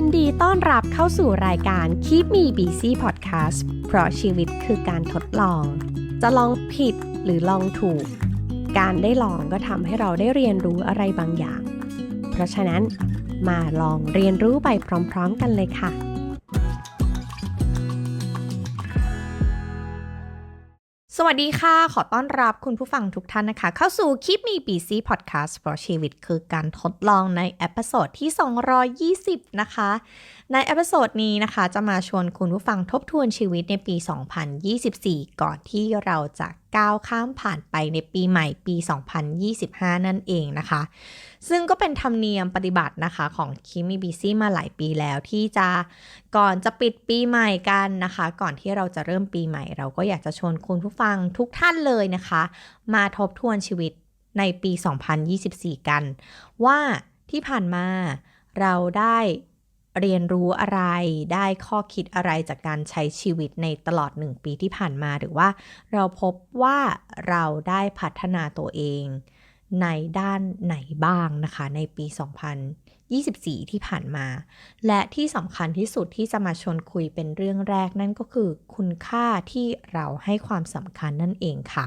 ยินดีต้อนรับเข้าสู่รายการ Keep Me Busy Podcast เพราะชีวิตคือการทดลอง จะลองผิดหรือลองถูก การได้ลองก็ทำให้เราได้เรียนรู้อะไรบางอย่าง เพราะฉะนั้นมาลองเรียนรู้ไปพร้อม ๆ กันเลยค่ะ สวัสดีค่ะ ขอต้อนรับคุณผู้ฟังทุกท่านนะคะ เข้าสู่ Keep Me Busy Podcast เพราะชีวิตคือการทดลองในเอพิโซดที่ 220 นะคะ ในเอพิโซดนี้นะคะ จะมาชวนคุณผู้ฟังทบทวนชีวิตในปี 2024 ก่อนที่เราจะก้าวข้ามผ่านไปในปีใหม่ปี 2025 นั่นเองนะคะ ซึ่งก็เป็นธรรมเนียมปฏิบัตินะคะของคิมิบีซี่มาหลายปีแล้วที่จะก่อนจะปิดปีใหม่กันนะคะ ก่อนที่เราจะเริ่มปีใหม่ เราก็อยากจะชวนคุณผู้ฟังทุกท่านเลยนะคะ มาทบทวนชีวิตในปี 2024 กัน ว่าที่ผ่านมาเราได้ เรียนรู้อะไรได้ข้อคิดอะไรจากการใช้ชีวิตในตลอดหนึ่งปีที่ผ่านมา หรือว่าเราพบว่าเราได้พัฒนาตัวเอง ในด้านไหนบ้างนะคะ ในปี 2024 ที่ผ่านมา และที่สำคัญที่สุดที่จะมาชวนคุยเป็นเรื่องแรกนั่นก็คือ คุณค่าที่เราให้ความสำคัญนั่นเองค่ะ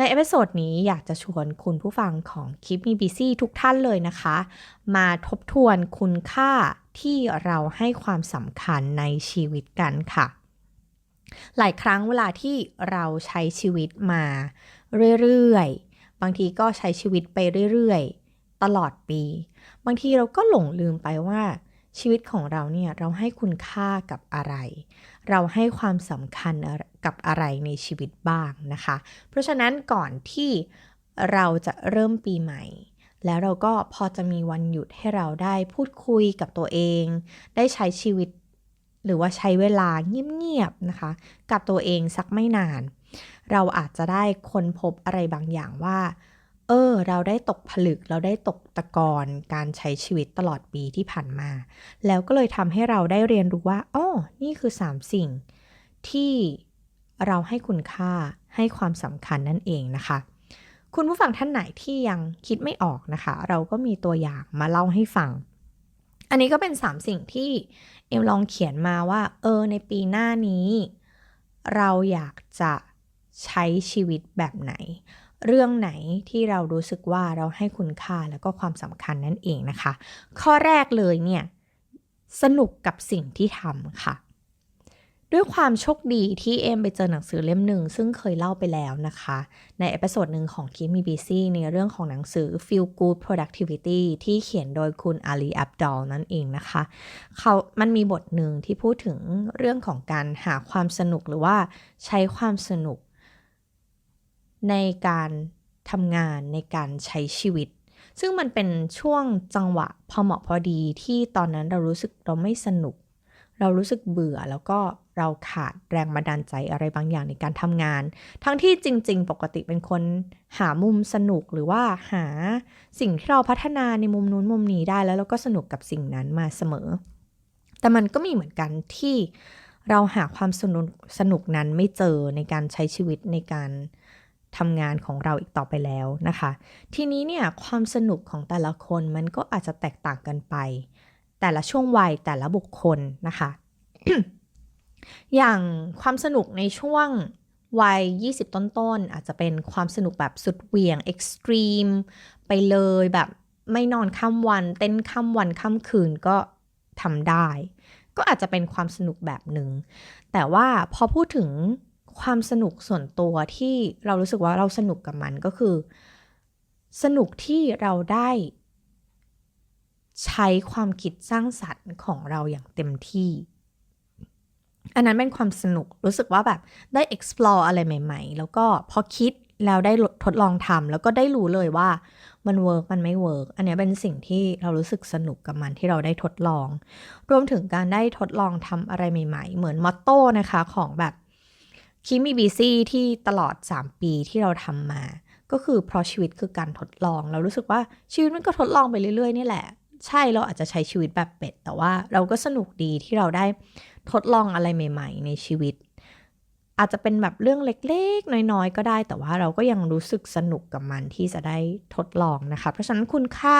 ในเอพิโซดนี้อยากจะชวนคุณผู้ฟังของคลิปมีบีซี่ทุกท่านเลยนะคะ มาทบทวนคุณค่าที่เราให้ความสำคัญในชีวิตกันค่ะ หลายครั้งเวลาที่เราใช้ชีวิตมาเรื่อยๆ บางทีก็ใช้ชีวิตไปเรื่อยๆ ตลอดปี บางทีเราก็หลงลืมไปว่า ชีวิตของเราเนี่ยเราให้คุณค่ากับอะไร เราให้ความสำคัญกับอะไรในชีวิตบ้างนะคะ เพราะฉะนั้นก่อนที่เราจะเริ่มปีใหม่ แล้วเราก็พอจะมีวันหยุดให้เราได้พูดคุยกับตัวเอง ได้ใช้ชีวิตหรือว่าใช้เวลาเงียบๆนะคะ กับตัวเองสักไม่นาน เราอาจจะได้ค้นพบอะไรบางอย่างว่า เออ เราได้ตกผลึกเราได้ตกตะกอนการใช้ชีวิตตลอดปีที่ผ่านมา แล้วก็เลยทำให้เราได้เรียนรู้ว่าอ๋อนี่คือ 3 สิ่ง ที่เราให้คุณค่าให้ความสำคัญนั่นเองนะคะ คุณผู้ฟังท่านไหนที่ยังคิดไม่ออกนะคะ เราก็มีตัวอย่างมาเล่าให้ฟัง อันนี้ก็เป็น 3 สิ่งที่เอ็มลองเขียนมาว่า เออ ในปีหน้านี้ เราอยากจะใช้ชีวิตแบบไหน เรื่องไหนที่เรารู้สึกว่าเราให้คุณค่าแล้วก็ความสำคัญนั่นเองนะคะ ข้อแรกเลยเนี่ยสนุกกับสิ่งที่ทำค่ะ ด้วยความโชคดีที่เอ็มไปเจอหนังสือเล่มหนึ่ง ซึ่งเคยเล่าไปแล้วนะคะ ในเอพิโซดหนึ่งของคิมีบีซีในเรื่องของหนังสือ Feel Good Productivity ที่เขียนโดยคุณอาลีอับดอลนั่นเองนะคะ เขามันมีบทหนึ่งที่พูดถึงเรื่องของการหาความสนุกหรือว่าใช้ความสนุก ในการทำงานในการใช้ชีวิต ซึ่งมันเป็นช่วงจังหวะพอเหมาะพอดีที่ตอนนั้นเรารู้สึกเราไม่สนุก เรารู้สึกเบื่อแล้วก็เราขาดแรงบันดาลใจอะไรบางอย่างในการทำงาน ทั้งที่จริง ๆ ปกติเป็นคนหามุมสนุกหรือว่าหาสิ่งที่เราพัฒนาในมุมนู้นมุมนี้ได้แล้วเราก็สนุกกับสิ่งนั้นมาเสมอ แต่มันก็มีเหมือนกันที่เราหาความสนุกสนุกนั้นไม่เจอในการใช้ชีวิตในการ ทำงานของเราอีกต่อไปแล้วนะคะ ทีนี้เนี่ยความสนุกของแต่ละคนมันก็อาจจะแตกต่างกันไป แต่ละช่วงวัยแต่ละบุคคลนะคะ อย่างความสนุกในช่วงวัย 20 ต้นๆอาจจะเป็นความสนุกแบบสุดเหวี่ยงเอ็กซ์ตรีมไปเลยแบบไม่นอนข้ามวัน เต้นข้ามวันข้ามคืนก็ทำได้ ก็อาจจะเป็นความสนุกแบบหนึ่ง แต่ว่าพอพูดถึง ความสนุกส่วนตัวที่เรารู้สึกว่าเราสนุกกับมันก็คือ สนุกที่เราได้ ใช้ความคิดสร้างสรรค์ของเราอย่างเต็มที่ อันนั้นเป็นความสนุกรู้สึกว่าแบบได้ explore อะไรใหม่ ๆ แล้วก็พอคิดแล้วได้ทดลองทำแล้วก็ได้รู้เลยว่ามันเวิร์กมันไม่เวิร์กอันนี้เป็นสิ่งที่เรารู้สึกสนุกกับมันที่เราได้ทดลอง รวมถึงการได้ทดลองทำอะไรใหม่ ๆ เหมือนมอตโต้นะคะของแบบ คิมีบีซี่ที่ตลอด 3 ปีที่เราทำมา ก็คือเพราะชีวิตคือการทดลอง เรารู้สึกว่าชีวิตมันก็ทดลองไปเรื่อยๆ นี่แหละ ใช่เราอาจจะใช้ชีวิตแบบเป็ด แต่ว่าเราก็สนุกดีที่เราได้ทดลองอะไรใหม่ ๆ ในชีวิต อาจจะเป็นแบบเรื่องเล็กๆ น้อยๆ ก็ได้ แต่ว่าเราก็ยังรู้สึกสนุกกับมันที่จะได้ทดลองนะคะ เพราะฉะนั้นคุณค่า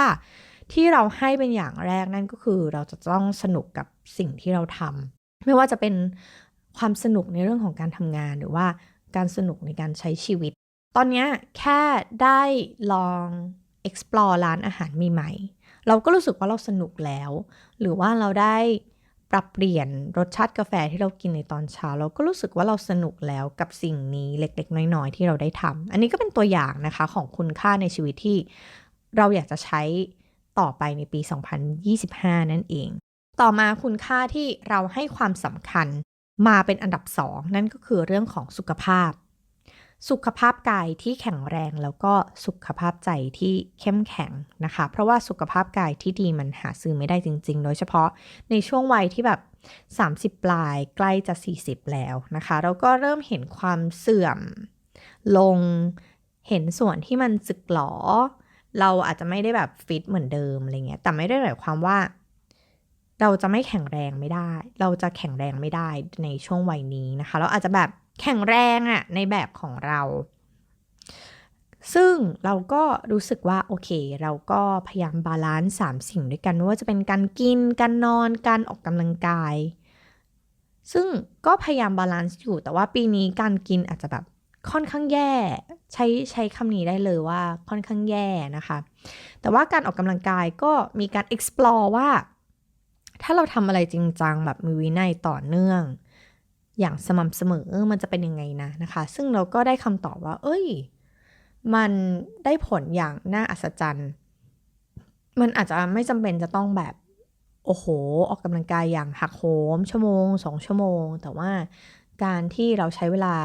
ที่เราให้เป็นอย่างแรกนั่นก็คือเราจะต้องสนุกกับสิ่งที่เราทำไม่ว่าจะเป็น ความสนุกในเรื่องของการทำงานหรือว่าการสนุกในการใช้ชีวิต ตอนนี้แค่ได้ลอง explore ร้านอาหารใหม่ๆ เราก็รู้สึกว่าเราสนุกแล้ว หรือว่าเราได้ปรับเปลี่ยนรสชาติกาแฟที่เรากินในตอนเช้า เราก็รู้สึกว่าเราสนุกแล้วกับสิ่งนี้เล็ก ๆ น้อย ๆ ที่เราได้ทำอันนี้ก็เป็นตัวอย่างนะคะของคุณค่าในชีวิตที่เราอยากจะใช้ต่อไปในปี 2025 นั่นเอง ต่อมาคุณค่าที่เราให้ความสำคัญ มาเป็นอันดับสองนั่นก็คือเรื่องของสุขภาพ สุขภาพกายที่แข็งแรงแล้วก็สุขภาพใจที่เข้มแข็งนะคะ เพราะว่าสุขภาพกายที่ดีมันหาซื้อไม่ได้จริง ๆ โดยเฉพาะในช่วงวัยที่แบบ 30 ปลายใกล้จะ 40 แล้วนะคะ เราก็เริ่มเห็นความเสื่อมลงเห็นส่วนที่มันสึกหรอเราอาจจะไม่ได้แบบฟิตเหมือนเดิมอะไรเงี้ยแต่ไม่ได้หมายความว่า เราจะไม่แข็งแรงไม่ได้ เราจะแข็งแรงไม่ได้ในช่วงวัยนี้นะคะ เราอาจจะแบบแข็งแรงอะในแบบของเรา ซึ่งเราก็รู้สึกว่าโอเค เราก็พยายามบาลานซ์สามสิ่งด้วยกันไม่ว่าจะเป็นการกิน การนอน การออกกำลังกาย ซึ่งก็พยายามบาลานซ์อยู่ แต่ว่าปีนี้การกินอาจจะแบบค่อนข้างแย่ใช้ใช้คำนี้ได้เลยว่าค่อนข้างแย่นะคะ แต่ว่าการออกกำลังกายก็มีการ explore ว่า ถ้าเราทำอะไรจริงจังแบบมีวินัยต่อเนื่อง อย่างสม่ำเสมอมันจะเป็นยังไงนะนะคะ ซึ่งเราก็ได้คำตอบว่า เอ้ย มันได้ผลอย่างน่าอัศจรรย์ มันอาจจะไม่จำเป็นจะต้องแบบโอ้โห ออกกำลังกายอย่างหักโหมชั่วโมงสองชั่วโมง แต่ว่าการที่เราใช้เวลา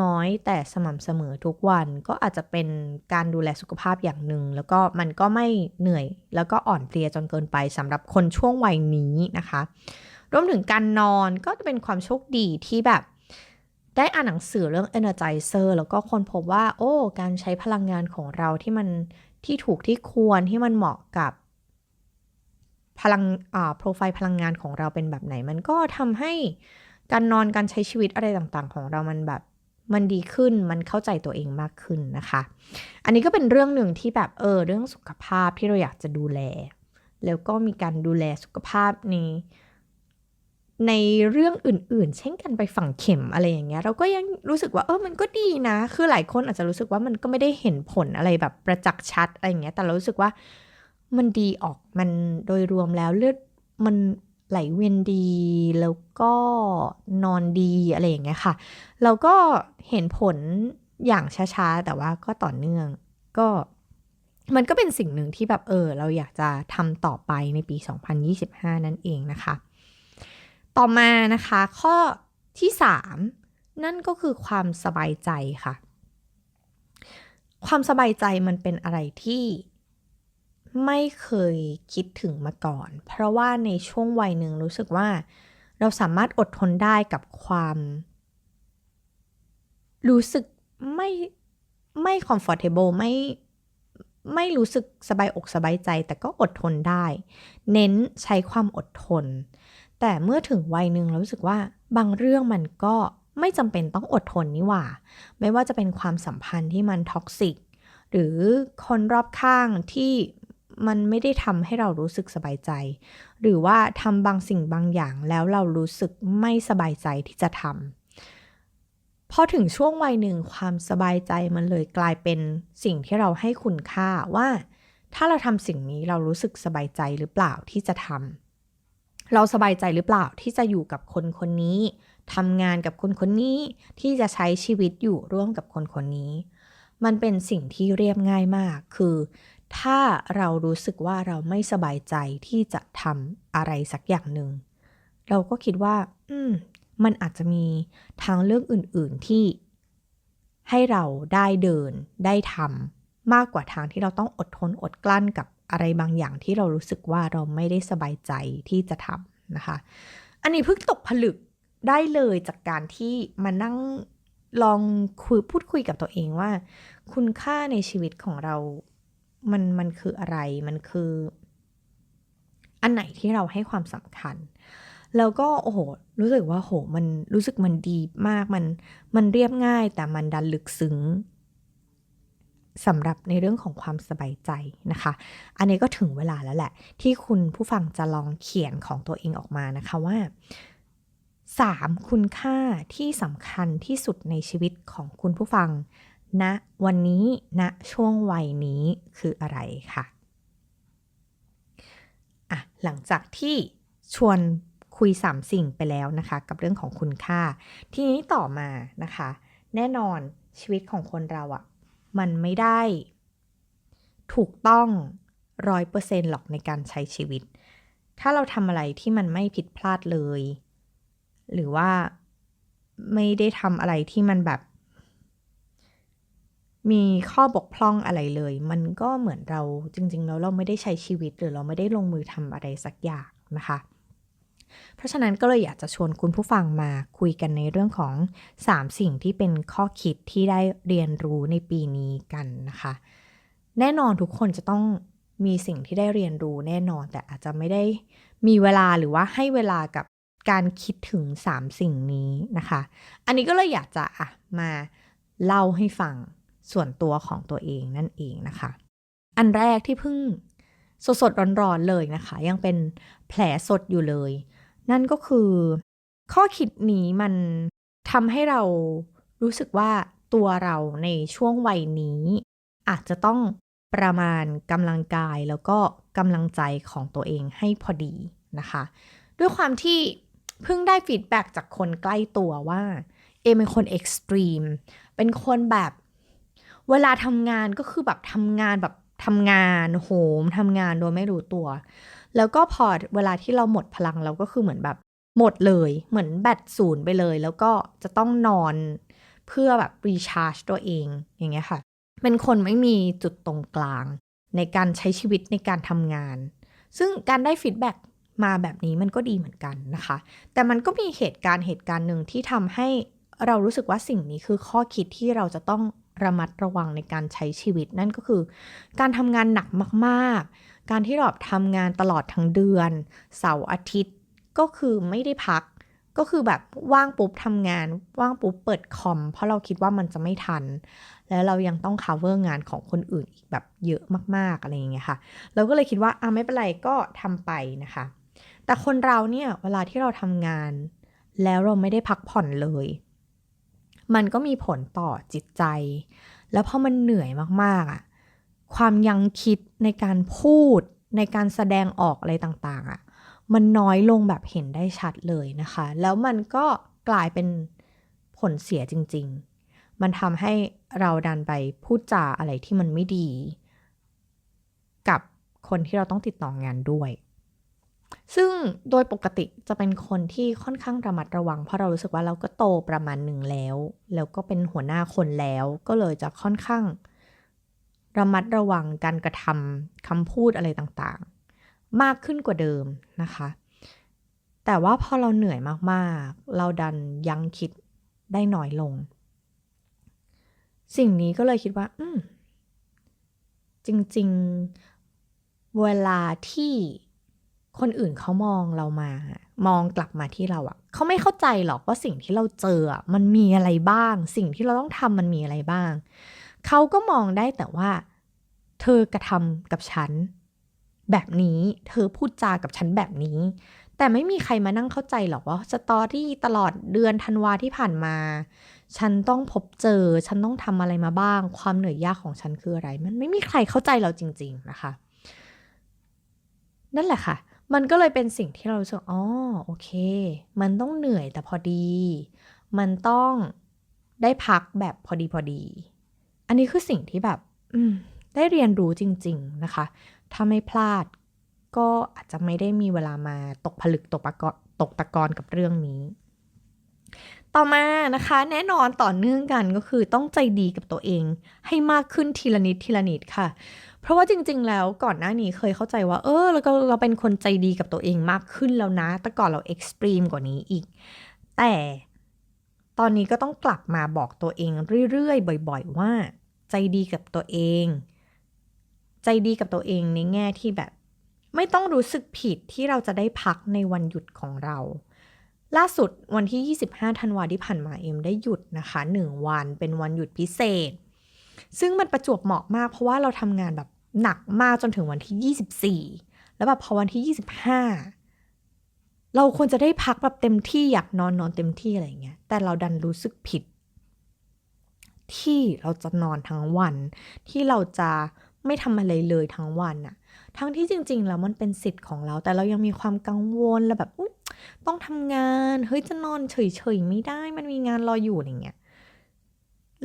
น้อยๆ แต่สม่ำเสมอทุกวันก็อาจจะเป็นการดูแลสุขภาพอย่างหนึ่ง แล้วก็มันก็ไม่เหนื่อย แล้วก็อ่อนเพลียจนเกินไปสำหรับคนช่วงวัยนี้นะคะ รวมถึงการนอนก็จะเป็นความโชคดีที่แบบ ได้อ่านหนังสือเรื่อง Energizer แล้วก็คนพบว่า โอ้ การใช้พลังงานของเราที่มันที่ถูกที่ควรที่มันเหมาะกับพลังอ่าโปรไฟล์พลังงานของเราเป็นแบบไหน มันก็ทำให้การนอนการใช้ชีวิตอะไรต่างๆ ของเรามันแบบ มันดีขึ้นมันเข้าใจตัวเองมากขึ้นนะคะ อันนี้ก็เป็นเรื่องหนึ่งที่แบบเออเรื่องสุขภาพที่เราอยากจะดูแล แล้วก็มีการดูแลสุขภาพในในเรื่องอื่น ๆ เช่นกันไปฝังเข็มอะไรอย่างเงี้ย เราก็ยังรู้สึกว่าเออมันก็ดีนะ คือหลายคนอาจจะรู้สึกว่ามันก็ไม่ได้เห็นผลอะไรแบบประจักษ์ชัดอะไรอย่างเงี้ย แต่เรารู้สึกว่ามันดีออกมันโดยรวมแล้วเลือดมัน ไหลเวียนดีแล้วก็นอนดีอะไรอย่างเงี้ยค่ะ เราก็เห็นผลอย่างช้าๆ แต่ว่าก็ต่อเนื่อง ก็มันก็เป็นสิ่งหนึ่งที่แบบเออ เราอยากจะทำต่อไปในปี 2025 นั่นเองนะคะ ต่อมานะคะ ข้อที่ 3 นั่นก็คือความสบายใจค่ะ ความสบายใจมันเป็นอะไรที่ ไม่เคยคิดถึงมาก่อน เพราะว่าในช่วงวัยหนึ่งรู้สึกว่า เราสามารถอดทนได้กับความ รู้สึกไม่ไม่ comfortable ไม่ไม่รู้สึกสบายอกสบายใจ แต่ก็อดทนได้ เน้นใช้ความอดทน แต่เมื่อถึงวัยหนึ่งรารู้สึกว่าบางเรื่องมันก็ไม่จำเป็นต้องอดทนนี่หว่า ไม่ว่าจะเป็นความสัมพันธ์ที่มันท็อกซิกหรือคนรอบข้างที่ มันไม่ได้ทำให้เรารู้สึกสบายใจ หรือว่าทำบางสิ่งบางอย่างแล้วเรารู้สึกไม่สบายใจที่จะทำพอถึงช่วงวัยหนึ่งความสบายใจมันเลยกลายเป็นสิ่งที่เราให้คุณค่าว่า ถ้าเราทำสิ่งนี้เรารู้สึกสบายใจหรือเปล่าที่จะทำเราสบายใจหรือเปล่าที่จะอยู่กับคนคนนี้ทำงานกับคนคนนี้ที่จะใช้ชีวิตอยู่ร่วมกับคนคนนี้มันเป็นสิ่งที่เรียบง่ายมาก คือ ถ้าเรารู้สึกว่าเราไม่สบายใจที่จะทำอะไรสักอย่างหนึ่ง เราก็คิดว่า อืม มันอาจจะมีทางเลือกอื่น ๆที่ ให้เราได้เดินได้ทำมากกว่าทางที่เราต้องอดทนอดกลั้นกับอะไรบางอย่างที่เรารู้สึกว่าเราไม่ได้สบายใจที่จะทำนะคะ อันนี้เพิ่งตกผลึกได้เลยจากการที่มานั่งลองคุยพูดคุยกับตัวเองว่า คุณค่าในชีวิตของเรา มันมันคืออะไรมันคือ อันไหนที่เราให้ความสำคัญ แล้วก็โอ้โหรู้สึกว่าโหมันรู้สึกมันดีมากมันมันเรียบง่ายแต่มันดันลึกซึ้งสำหรับในเรื่องของความสบายใจนะคะ อันนี้ก็ถึงเวลาแล้วแหละ ที่คุณผู้ฟังจะลองเขียนของตัวเองออกมานะคะว่า 3. คุณค่าที่สำคัญที่สุดในชีวิตของคุณผู้ฟัง ณนะวันนี้ณนะช่วงวัยนี้คืออะไรค่ะอะ หลังจากที่ชวนคุย 3 สิ่งไปแล้วนะคะ กับเรื่องของคุณค่า ทีนี้ต่อมานะคะ แน่นอนชีวิตของคนเราอะ่ะ มันไม่ได้ถูกต้องร้อยเปอร์เซ็นหรอกในการใช้ชีวิต ถ้าเราทำอะไรที่มันไม่ผิดพลาดเลย หรือว่าไม่ได้ทำอะไรที่มันแบบ มีข้อบกพร่องอะไรเลย มันก็เหมือนเราจริง ๆ แล้วเราไม่ได้ใช้ชีวิตหรือเราไม่ได้ลงมือทำอะไรสักอย่างนะคะ เพราะฉะนั้นก็เลยอยากจะชวนคุณผู้ฟังมาคุยกันในเรื่องของ 3 สิ่งที่เป็นข้อคิดที่ได้เรียนรู้ในปีนี้กันนะคะ แน่นอนทุกคนจะต้องมีสิ่งที่ได้เรียนรู้แน่นอน แต่อาจจะไม่ได้มีเวลาหรือว่าให้เวลากับการคิดถึง 3 สิ่งนี้นะคะ อันนี้ก็เลยอยากจะอะมาเล่าให้ฟัง ส่วนตัวของตัวเองนั่นเองนะคะ อันแรกที่เพิ่งสดสดร้อนๆเลยนะคะ ยังเป็นแผลสดอยู่เลย นั่นก็คือ ข้อคิดนี้มันทำให้เรารู้สึกว่าตัวเราในช่วงวัยนี้ อาจจะต้องประมาณกำลังกายแล้วก็กำลังใจของตัวเองให้พอดีนะคะ ด้วยความที่เพิ่งได้ฟีดแบ็จากคนใกล้ตัวว่า เอเป็นคนเอ็กซ์ตรีมเป็นคนแบบ เวลาทำงานก็คือแบบทำงานแบบทำงานโหมทำงานโดยไม่รู้ตัว แล้วก็พอเวลาที่เราหมดพลังเราก็คือเหมือนแบบ หมดเลยเหมือนแบตศูนย์ไปเลย แล้วก็จะต้องนอนเพื่อแบบรีชาร์จตัวเองอย่างเงี้ยค่ะ เป็นคนไม่มีจุดตรงกลาง ในการใช้ชีวิตในการทำงาน ซึ่งการได้ฟีดแบ็มาแบบนี้มันก็ดีเหมือนกันนะคะ แต่มันก็มีเหตุการณ์เหตุการณ์หนึ่งที่ทำให้เรารู้สึกว่าสิ่งนี้คือข้อคิดที่เราจะต้อง ระมัดระวังในการใช้ชีวิตนั่นก็คือ การทำงานหนักมากๆ การที่เราทำงานตลอดทั้งเดือน เสาร์อาทิตย์ก็คือไม่ได้พัก ก็คือแบบว่างปุ๊บทำงาน ว่างปุ๊บเปิดคอม เพราะเราคิดว่ามันจะไม่ทัน แล้วเรายังต้อง cover งานของคนอื่นอีกแบบเยอะมากๆอะไรอย่างเงี้ยค่ะ เราก็เลยคิดว่าอะไม่เป็นไรก็ทำไปนะคะ แต่คนเราเนี่ยเวลาที่เราทำงาน แล้วเราไม่ได้พักผ่อนเลย มันก็มีผลต่อจิตใจ แล้วพอมันเหนื่อยมากๆอะความยังคิดในการพูดในการแสดงออกอะไรต่างๆอะมันน้อยลงแบบเห็นได้ชัดเลยนะคะ แล้วมันก็กลายเป็นผลเสียจริง ๆ มันทำให้เราดันไปพูดจาอะไรที่มันไม่ดี กับคนที่เราต้องติดต่องานด้วย ซึ่งโดยปกติจะเป็นคนที่ค่อนข้างระมัดระวัง เพราะเรารู้สึกว่าเราก็โตประมาณหนึ่งแล้ว แล้วก็เป็นหัวหน้าคนแล้ว ก็เลยจะค่อนข้าง ระมัดระวังการกระทำคำพูดอะไรต่างๆ มากขึ้นกว่าเดิมนะคะ แต่ว่าพอเราเหนื่อยมากๆ เราดันยังคิดได้น้อยลง สิ่งนี้ก็เลยคิดว่า อืมจริง ๆ เวลาที่ คนอื่นเขามองเรามา มองกลับมาที่เราอะเขาไม่เข้าใจหรอกว่าสิ่งที่เราเจออะมันมีอะไรบ้าง สิ่งที่เราต้องทำมันมีอะไรบ้าง เขาก็มองได้แต่ว่า เธอกระทำกับฉัน แบบนี้เธอพูดจากับฉันแบบนี้ แต่ไม่มีใครมานั่งเข้าใจหรอกว่าสตอรี่ตลอดเดือนธันวาที่ผ่านมา ฉันต้องพบเจอ ฉันต้องทำอะไรมาบ้าง ความเหนื่อยยากของฉันคืออะไร มันไม่มีใครเข้าใจเราจริง ๆนะคะ นั่นแหละค่ะ มันก็เลยเป็นสิ่งที่เราสึกอ๋อโอเค มันต้องเหนื่อยแต่พอดี มันต้องได้พักแบบพอดีพอดี อันนี้คือสิ่งที่แบบ อืม ได้เรียนรู้จริง ๆนะคะ ถ้าไม่พลาดก็อาจจะไม่ได้มีเวลามาตกผลึกตกตะกอนตกตะกอนกับเรื่องนี้ ต่อมานะคะ แน่นอนต่อเนื่องกันก็คือต้องใจดีกับตัวเอง ให้มากขึ้นทีละนิดทีละนิดค่ะ เพราะว่าจริง ๆ แล้วก่อนหน้านี้เคยเข้าใจว่า เออแล้วก็เราเป็นคนใจดีกับตัวเองมากขึ้นแล้วนะ แต่ก่อนเราเอ็กซ์ตรีมกว่านี้อีก แต่ตอนนี้ก็ต้องกลับมาบอกตัวเองเรื่อยๆ บ่อย ๆ ว่า ใจดีกับตัวเอง ใจดีกับตัวเองในแง่ที่แบบ ไม่ต้องรู้สึกผิดที่เราจะได้พักในวันหยุดของเรา ล่าสุดวันที่ 25 ธันวาที่ผ่านมาเอ็มได้หยุดนะคะ 1 วันเป็นวันหยุดพิเศษ ซึ่งมันประจวบเหมาะมาก เพราะว่าเราทำงานแบบหนักมากจนถึงวันที่ 24 แล้วแบบพอวันที่ 25 เราควรจะได้พักแบบเต็มที่อยากนอนนอนเต็มที่อะไรเงี้ย แต่เราดันรู้สึกผิด ที่เราจะนอนทั้งวัน ที่เราจะไม่ทำอะไรเลยทั้งวันอะทั้งที่จริง ๆ แล้วมันเป็นสิทธิ์ของเรา แต่เรายังมีความกังวลและแบบต้องทำงาน เฮ้ยจะนอนเฉยๆไม่ได้ มันมีงานรออยู่อะไรเงี้ย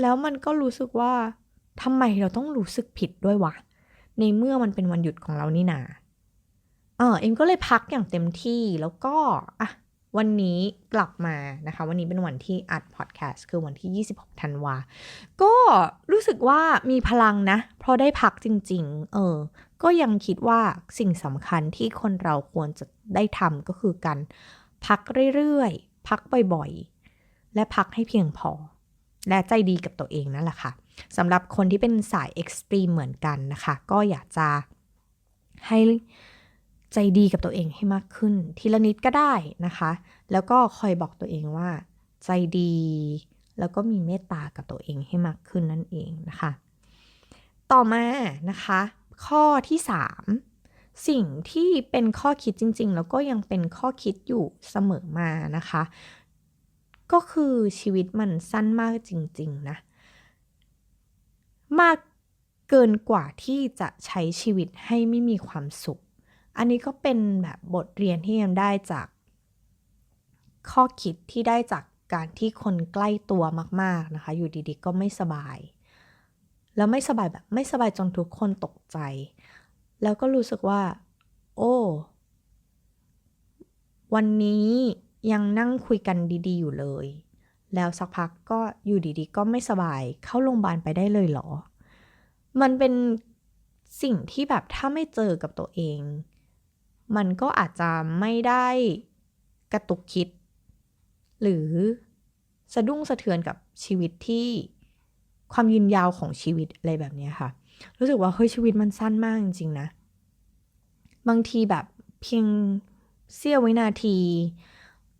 แล้วมันก็รู้สึกว่า ทำไมเราต้องรู้สึกผิดด้วยวะ ในเมื่อมันเป็นวันหยุดของเรานี่นาเออเอ็มก็เลยพักอย่างเต็มที่แล้วก็อะวันนี้กลับมานะคะ วันนี้เป็นวันที่อัดพอดแคสต์คือวันที่ 26 ธันวา ก็รู้สึกว่ามีพลังนะ เพราะได้พักจริง ๆ เออ ก็ยังคิดว่าสิ่งสำคัญที่คนเราควรจะได้ทำก็คือการพักเรื่อยๆ พักบ่อยๆ และพักให้เพียงพอ และใจดีกับตัวเองนั่นแหละค่ะ สำหรับคนที่เป็นสายเอ็กซ์ตรีมเหมือนกันนะคะ ก็อยากจะให้ใจดีกับตัวเองให้มากขึ้น ทีละนิดก็ได้นะคะ แล้วก็คอยบอกตัวเองว่า ใจดี แล้วก็มีเมตตากับตัวเองให้มากขึ้นนั่นเองนะคะ ต่อมานะคะ ข้อที่ 3 สิ่งที่เป็นข้อคิดจริง ๆ แล้วก็ยังเป็นข้อคิดอยู่เสมอมานะคะ ก็คือชีวิตมันสั้นมากจริง ๆ นะ มากเกินกว่าที่จะใช้ชีวิตให้ไม่มีความสุข อันนี้ก็เป็นแบบบทเรียนที่ยังได้จาก ข้อคิดที่ได้จากการที่คนใกล้ตัวมาก ๆนะคะ อยู่ดีๆ ก็ไม่สบาย แล้วไม่สบายแบบไม่สบายจนทุกคนตกใจ แล้วก็รู้สึกว่า โอ้วันนี้ยังนั่งคุยกันดี ๆ อยู่เลย แล้วสักพักก็อยู่ดีๆ ก็ไม่สบายเข้าโรงพยาบาลไปได้เลยเหรอ มันเป็นสิ่งที่แบบถ้าไม่เจอกับตัวเอง มันก็อาจจะไม่ได้กระตุกคิด หรือสะดุ้งสะเทือนกับชีวิตที่ความยืนยาวของชีวิตอะไรแบบนี้ค่ะ รู้สึกว่าเฮ้ยชีวิตมันสั้นมากจริงๆนะ บางทีแบบเพียงเสี้ยววินาที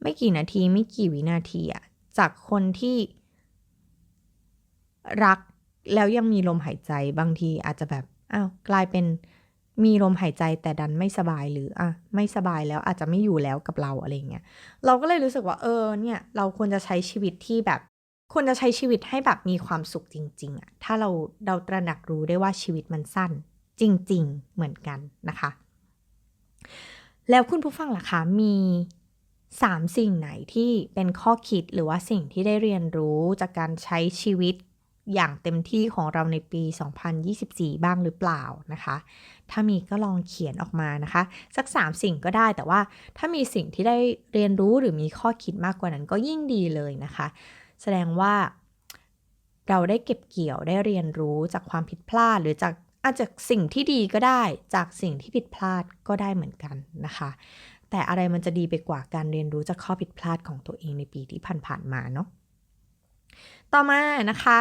ไม่กี่นาทีไม่กี่วินาทีอะ จากคนที่รักแล้วยังมีลมหายใจบางทีอาจจะแบบอ้าวกลายเป็นมีลมหายใจแต่ดันไม่สบายหรืออะไม่สบายแล้วอาจจะไม่อยู่แล้วกับเราอะไรเงี้ยเราก็เลยรู้สึกว่าเออเนี่ย เราควรจะใช้ชีวิตที่แบบควรจะใช้ชีวิตให้แบบมีความสุขจริง ๆอะถ้าเราเราตระหนักรู้ได้ว่าชีวิตมันสั้น จริง ๆ เหมือนกันนะคะ แล้วคุณผู้ฟังล่ะคะมี สามสิ่งไหนที่เป็นข้อคิดหรือว่าสิ่งที่ได้เรียนรู้จากการใช้ชีวิตอย่างเต็มที่ของเราในปี 2024 บ้างหรือเปล่านะคะ ถ้ามีก็ลองเขียนออกมานะคะ สัก 3 สิ่งก็ได้ แต่ว่าถ้ามีสิ่งที่ได้เรียนรู้หรือมีข้อคิดมากกว่านั้นก็ยิ่งดีเลยนะคะ แสดงว่าเราได้เก็บเกี่ยวได้เรียนรู้จากความผิดพลาด หรือจากอาจจะสิ่งที่ดีก็ได้ จากสิ่งที่ผิดพลาดก็ได้เหมือนกันนะคะ แต่อะไรมันจะดีไปกว่าการเรียนรู้จากข้อผิดพลาดของตัวเองในปีที่ผ่านๆมาเนาะต่อมานะคะ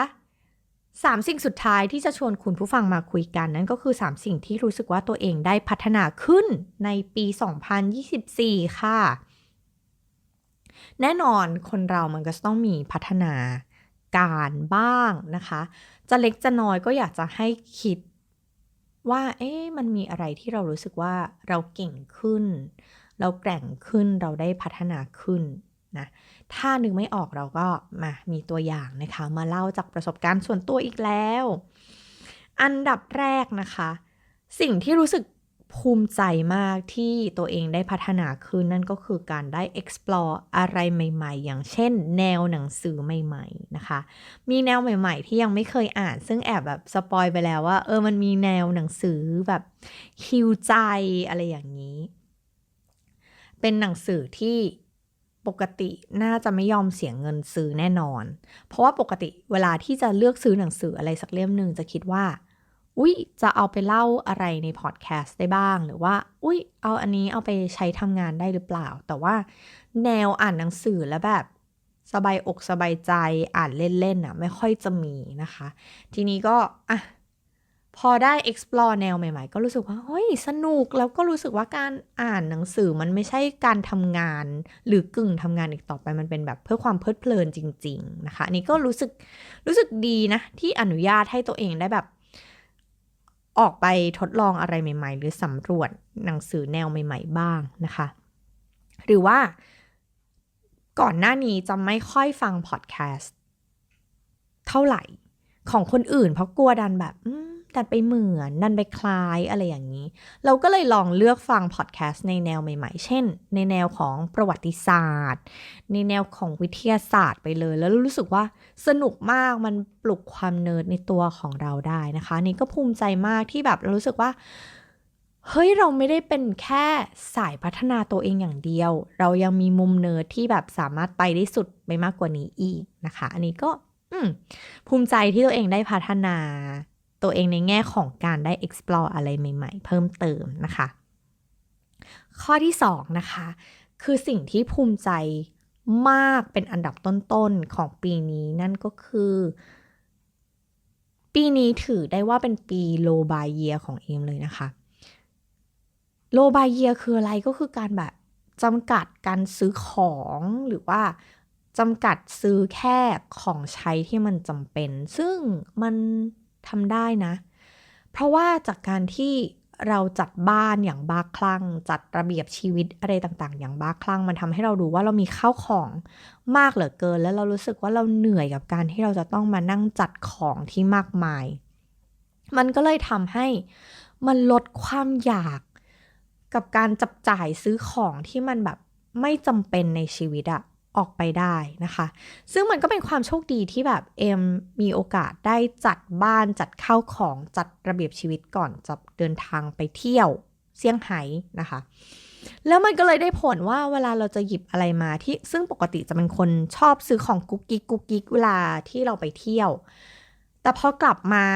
สามสิ่งสุดท้ายที่จะชวนคุณผู้ฟังมาคุยกันนั่นก็คือสามสิ่งที่รู้สึกว่าตัวเองได้พัฒนาขึ้นในปี 2024 ค่ะ แน่นอนคนเรามันก็ต้องมีพัฒนาการบ้างนะคะ จะเล็กจะน้อยก็อยากจะให้คิดว่า เอ๊ะมันมีอะไรที่เรารู้สึกว่าเราเก่งขึ้น เราแกร่งขึ้นเราได้พัฒนาขึ้นนะถ้านึกไม่ออกเราก็มามีตัวอย่างนะคะ มาเล่าจากประสบการณ์ส่วนตัวอีกแล้ว อันดับแรกนะคะ สิ่งที่รู้สึกภูมิใจมากที่ตัวเองได้พัฒนาขึ้นนั่นก็คือการได้ explore อะไรใหม่ๆ อย่างเช่น แนวหนังสือใหม่ๆนะคะ มีแนวใหม่ๆ ที่ยังไม่เคยอ่าน ซึ่งแอบแบบสปอยไปแล้วว่าเออมันมีแนวหนังสือแบบฮิวใจอะไรอย่างนี้ เป็นหนังสือที่ปกติน่าจะไม่ยอมเสียเงินซื้อแน่นอน เพราะว่าปกติเวลาที่จะเลือกซื้อหนังสืออะไรสักเล่มหนึ่งจะคิดว่า อุ๊ยจะเอาไปเล่าอะไรในพอดแคสต์ได้บ้าง หรือว่า อุ๊ยเอาอันนี้เอาไปใช้ทำงานได้หรือเปล่า แต่ว่าแนวอ่านหนังสือแล้วแบบสบายอกสบายใจอ่านเล่นๆอะ ไม่ค่อยจะมีนะคะ ทีนี้ก็อะ พอได้ explore แนวใหม่ๆ ก็รู้สึกว่าเฮ้ยสนุกแล้วก็รู้สึกว่าการอ่านหนังสือมันไม่ใช่การทำงาน หรือกึ่งทำงานอีกต่อไปมันเป็นแบบเพื่อความเพลิดเพลินจริง ๆ นะคะอันนี้ก็รู้สึกรู้สึกดีนะ ที่อนุญาตให้ตัวเองได้แบบ ออกไปทดลองอะไรใหม่ ๆ หรือสำรวจหนังสือแนวใหม่ ๆ บ้างนะคะ หรือว่า ก่อนหน้านี้จะไม่ค่อยฟังพอดแคสต์เท่าไหร่ของคนอื่น เพราะกลัวดันแบบอืม ดันไปเหมือนดันไปคล้ายอะไรอย่างนี้ เราก็เลยลองเลือกฟังพอดแคสต์ในแนวใหม่ๆ เช่น ในแนวของประวัติศาสตร์ ในแนวของวิทยาศาสตร์ไปเลย แล้วรู้สึกว่าสนุกมากมันปลุกความเนิร์ดในตัวของเราได้นะคะ นี่ก็ภูมิใจมากที่แบบเรารู้สึกว่าเฮ้ยเราไม่ได้เป็นแค่สายพัฒนาตัวเองอย่างเดียว เรายังมีมุมเนิร์ดที่แบบสามารถไปได้สุดไปมากกว่านี้อีกนะคะ อันนี้ก็ภูมิใจที่ตัวเองได้พัฒนา ตัวเองในแง่ของการได้ explore อะไรใหม่ ๆ เพิ่มเติมนะคะ ข้อที่สองนะคะคือสิ่งที่ภูมิใจมากเป็นอันดับต้นๆของปีนี้นั่นก็คือ ปีนี้ถือได้ว่าเป็นปี low buy year ของเอมเลยนะคะโลบายเยียคืออะไรก็คือการแบบจำกัดการซื้อของหรือว่าจำกัดซื้อแค่ของใช้ที่มันจำเป็น ซึ่งมัน ทำได้นะ เพราะว่าจากการที่เราจัดบ้านอย่างบ้าคลั่ง จัดระเบียบชีวิตอะไรต่างๆ อย่างบ้าคลั่ง มันทำให้เรารู้ว่าเรามีข้าวของมากเหลือเกิน แล้วเรารู้สึกว่าเราเหนื่อยกับการที่เราจะต้องมานั่งจัดของที่มากมาย มันก็เลยทำให้มันลดความอยากกับการจับจ่ายซื้อของที่มันแบบไม่จำเป็นในชีวิตอะ ออกไปได้นะคะ ซึ่งมันก็เป็นความโชคดีที่แบบเอ็มมีโอกาสได้จัดบ้านจัดข้าวของจัดระเบียบชีวิตก่อนจะเดินทางไปเที่ยวเซี่ยงไฮ้นะคะ แล้วมันก็เลยได้ผลว่าเวลาเราจะหยิบอะไรมาที่ซึ่งปกติจะเป็นคนชอบซื้อของกุ๊กกิ๊กกุ๊กกิ๊กเวลาที่เราไปเที่ยว แต่พอกลับมา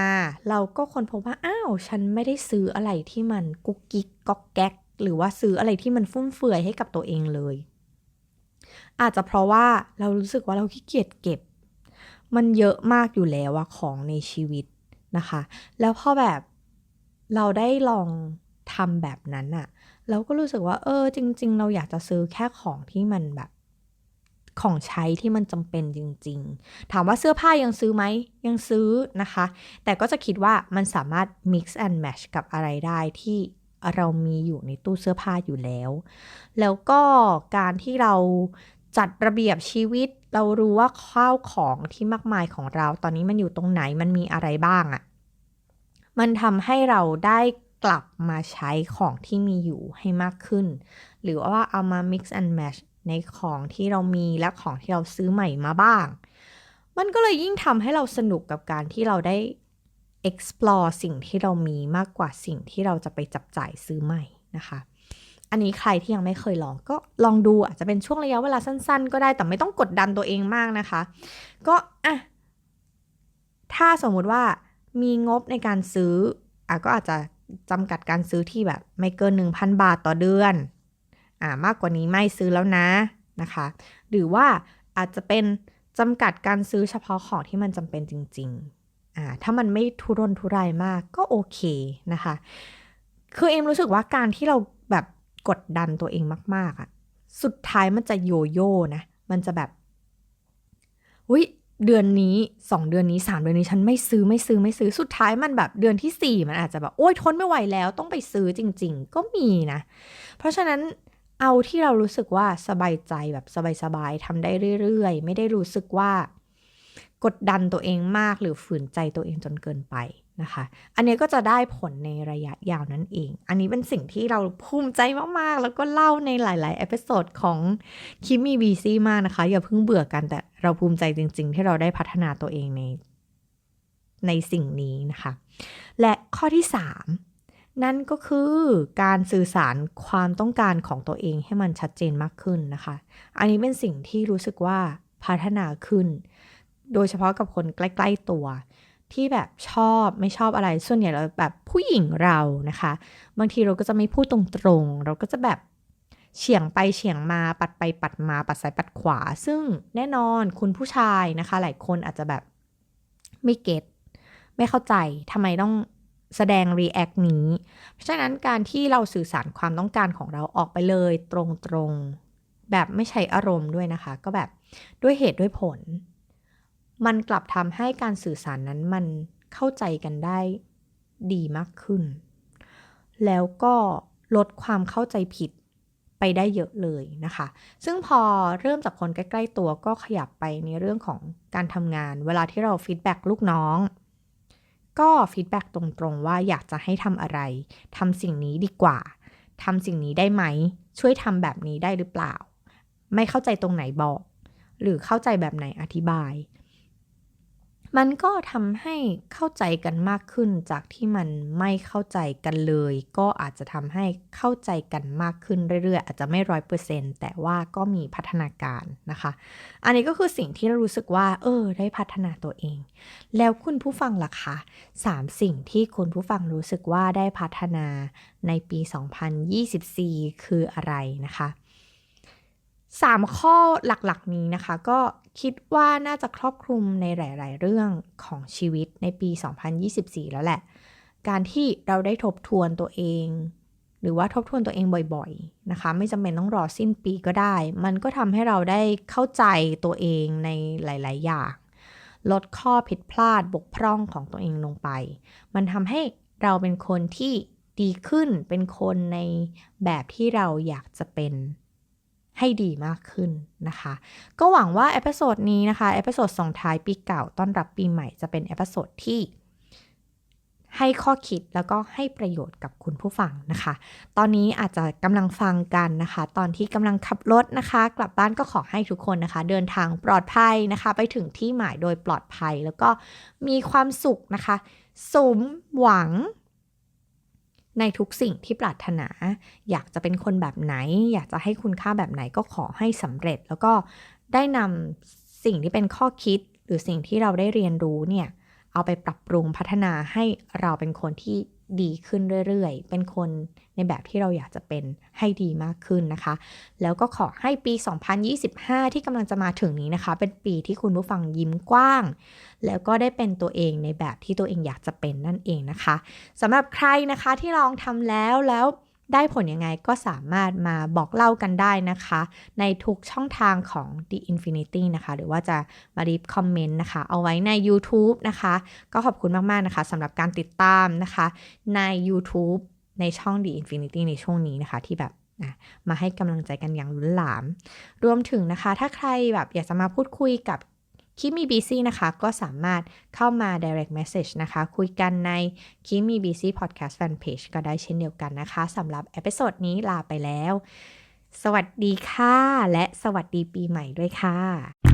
เราก็คนพบว่าอ้าวฉันไม่ได้ซื้ออะไรที่มันกุ๊กกิ๊กก๊อกแก๊กหรือว่าซื้ออะไรที่มันฟุ่มเฟือยให้กับตัวเองเลย อาจจะเพราะว่าเรารู้สึกว่าเราขี้เกียจเก็บ มันเยอะมากอยู่แล้วอะของในชีวิตนะคะ แล้วพอแบบเราได้ลองทำแบบนั้นอะเราก็รู้สึกว่า เออ จริง ๆ เราอยากจะซื้อแค่ของที่มันแบบของใช้ที่มันจำเป็นจริง ๆ ถามว่าเสื้อผ้ายังซื้อไหม ยังซื้อนะคะ แต่ก็จะคิดว่ามันสามารถ mix and match กับอะไรได้ที่ เรามีอยู่ในตู้เสื้อผ้าอยู่แล้ว แล้วก็การที่เราจัดระเบียบชีวิต เรารู้ว่าข้าวของที่มากมายของเรา ตอนนี้มันอยู่ตรงไหนมันมีอะไรบ้างอะ่ะ มันทำให้เราได้กลับมาใช้ของที่มีอยู่ให้มากขึ้น หรือว่าเอามา mix and match ในของที่เรามีและของที่เราซื้อใหม่มาบ้าง มันก็เลยยิ่งทำให้เราสนุกกับการที่เราได้ explore สิ่งที่เรามีมากกว่าสิ่งที่เราจะไปจับจ่ายซื้อใหม่นะคะ อันนี้ใครที่ยังไม่เคยลองก็ลองดูอาจจะเป็นช่วงระยะเวลาสั้นๆ ก็ได้แต่ไม่ต้องกดดันตัวเองมากนะคะ ก็อะถ้าสมมุติว่ามีงบในการซื้ออะก็อาจจะจำกัดการซื้อที่แบบไม่เกิน 1,000 บาทต่อเดือนอ่ามากกว่านี้ไม่ซื้อแล้วนะนะคะ หรือว่าอาจจะเป็นจำกัดการซื้อเฉพาะของที่มันจำเป็นจริง ๆ อ่าถ้ามันไม่ทุรนทุรายมากก็โอเคนะคะ คือเอ็มรู้สึกว่าการที่เราแบบกดดันตัวเองมาก ๆอะสุดท้ายมันจะโยโย่นะ มันจะแบบอุ้ยเดือนนี้สองเดือนนี้สามเดือนนี้ฉันไม่ซื้อไม่ซื้อไม่ซื้อสุดท้ายมันแบบเดือนที่สี่มันอาจจะแบบโอ้ยทนไม่ไหวแล้วต้องไปซื้อจริง ๆ ก็มีนะ เพราะฉะนั้นเอาที่เรารู้สึกว่าสบายใจแบบสบายๆทำได้เรื่อย ๆ ไม่ได้รู้สึกว่า กดดันตัวเองมากหรือฝืนใจตัวเองจนเกินไปนะคะ อันนี้ก็จะได้ผลในระยะยาวนั่นเอง อันนี้เป็นสิ่งที่เราภูมิใจมาก ๆ แล้วก็เล่าในหลาย ๆ เอพิโซดของคิมมี่บีซีมากนะคะ อย่าเพิ่งเบื่อกันแต่เราภูมิใจจริง ๆ ที่เราได้พัฒนาตัวเองในในสิ่งนี้นะคะ และข้อที่ 3 นั่นก็คือการสื่อสารความต้องการของตัวเองให้มันชัดเจนมากขึ้นนะคะ อันนี้เป็นสิ่งที่รู้สึกว่าพัฒนาขึ้น โดยเฉพาะกับคนใกล้ ๆตัว ที่แบบชอบไม่ชอบอะไรส่วนใหญ่เราแบบผู้หญิงเรานะคะ บางทีเราก็จะไม่พูดตรงๆ เราก็จะแบบเฉียงไปเฉียงมาปัดไปปัดมาปัดซ้ายปัดขวา ซึ่งแน่นอนคุณผู้ชายนะคะ หลายคนอาจจะแบบไม่เก็ตไม่เข้าใจทำไมต้องแสดง react นี้ เพราะฉะนั้นการที่เราสื่อสารความต้องการของเราออกไปเลยตรงๆ แบบไม่ใช้อารมณ์ด้วยนะคะ ก็แบบด้วยเหตุด้วยผล มันกลับทำให้การสื่อสารนั้นมันเข้าใจกันได้ดีมากขึ้น แล้วก็ลดความเข้าใจผิดไปได้เยอะเลยนะคะ ซึ่งพอเริ่มจากคนใกล้ ๆ ตัวก็ขยับไปในเรื่องของการทำงาน เวลาที่เราฟีดแบ็กลูกน้อง ก็ฟีดแบ็กตรงๆ ว่าอยากจะให้ทำอะไรทำสิ่งนี้ดีกว่าทำสิ่งนี้ได้ไหม ช่วยทำแบบนี้ได้หรือเปล่า ไม่เข้าใจตรงไหนบอก หรือเข้าใจแบบไหนอธิบาย มันก็ทำให้เข้าใจกันมากขึ้นจากที่มันไม่เข้าใจกันเลย ก็อาจจะทำให้เข้าใจกันมากขึ้นเรื่อยๆ อาจจะไม่ร้อยเปอร์เซ็นต์แต่ว่าก็มีพัฒนาการนะคะ อันนี้ก็คือสิ่งที่เรารู้สึกว่า เออ ได้พัฒนาตัวเอง แล้วคุณผู้ฟังล่ะคะสามสิ่งที่คุณผู้ฟังรู้สึกว่าได้พัฒนาในปี 2024 คืออะไรนะคะ สามข้อหลักๆ นี้นะคะ ก็คิดว่าน่าจะครอบคลุมในหลาย ๆ เรื่องของชีวิตในปี 2024 แล้วแหละ การที่เราได้ทบทวนตัวเอง หรือว่าทบทวนตัวเองบ่อย ๆ นะคะ ไม่จำเป็นต้องรอสิ้นปีก็ได้ มันก็ทำให้เราได้เข้าใจตัวเองในหลาย ๆ อย่าง ลดข้อผิดพลาดบกพร่องของตัวเองลงไป มันทำให้เราเป็นคนที่ดีขึ้น เป็นคนในแบบที่เราอยากจะเป็น ให้ดีมากขึ้นนะคะ ก็หวังว่าเอพิโซดนี้นะคะเอพิโซดส่งท้ายปีเก่าต้อนรับปีใหม่จะเป็นเอพิโซดที่ให้ข้อคิดแล้วก็ให้ประโยชน์กับคุณผู้ฟังนะคะ ตอนนี้อาจจะกำลังฟังกันนะคะ ตอนที่กำลังขับรถนะคะ กลับบ้านก็ขอให้ทุกคนนะคะ เดินทางปลอดภัยนะคะ ไปถึงที่หมายโดยปลอดภัย แล้วก็มีความสุขนะคะ สมหวัง ในทุกสิ่งที่ปรารถนา อยากจะเป็นคนแบบไหน อยากจะให้คุณค่าแบบไหนก็ขอให้สำเร็จ แล้วก็ได้นำสิ่งที่เป็นข้อคิด หรือสิ่งที่เราได้เรียนรู้เนี่ยเอาไปปรับปรุงพัฒนาให้เราเป็นคนที่ ดีขึ้นเรื่อยๆ เป็นคนในแบบที่เราอยากจะเป็นให้ดีมากขึ้นนะคะ แล้วก็ขอให้ปี 2025 ที่กำลังจะมาถึงนี้นะคะ เป็นปีที่คุณผู้ฟังยิ้มกว้าง แล้วก็ได้เป็นตัวเองในแบบที่ตัวเองอยากจะเป็นนั่นเองนะคะสำหรับใครนะคะที่ลองทำแล้วแล้ว ได้ผลยังไงก็สามารถมาบอกเล่ากันได้นะคะ ในทุกช่องทางของ The Infinity นะคะ หรือว่าจะมารีบคอมเมนต์นะคะ เอาไว้ใน YouTube นะคะ ก็ขอบคุณมาก ๆ นะคะสำหรับการติดตามนะคะ ใน YouTube ในช่อง The Infinity ในช่วงนี้นะคะที่แบบมาให้กำลังใจกันอย่างล้นหลาม รวมถึงนะคะ ถ้าใครแบบอยากจะมาพูดคุยกับ คิมีบีซีนะคะ ก็สามารถเข้ามา direct message นะคะ คุยกันในคิมีบีซี podcast fan page ก็ได้เช่นเดียวกันนะคะสำหรับเอพิโซดนี้ลาไปแล้ว สวัสดีค่ะ และสวัสดีปีใหม่ด้วยค่ะ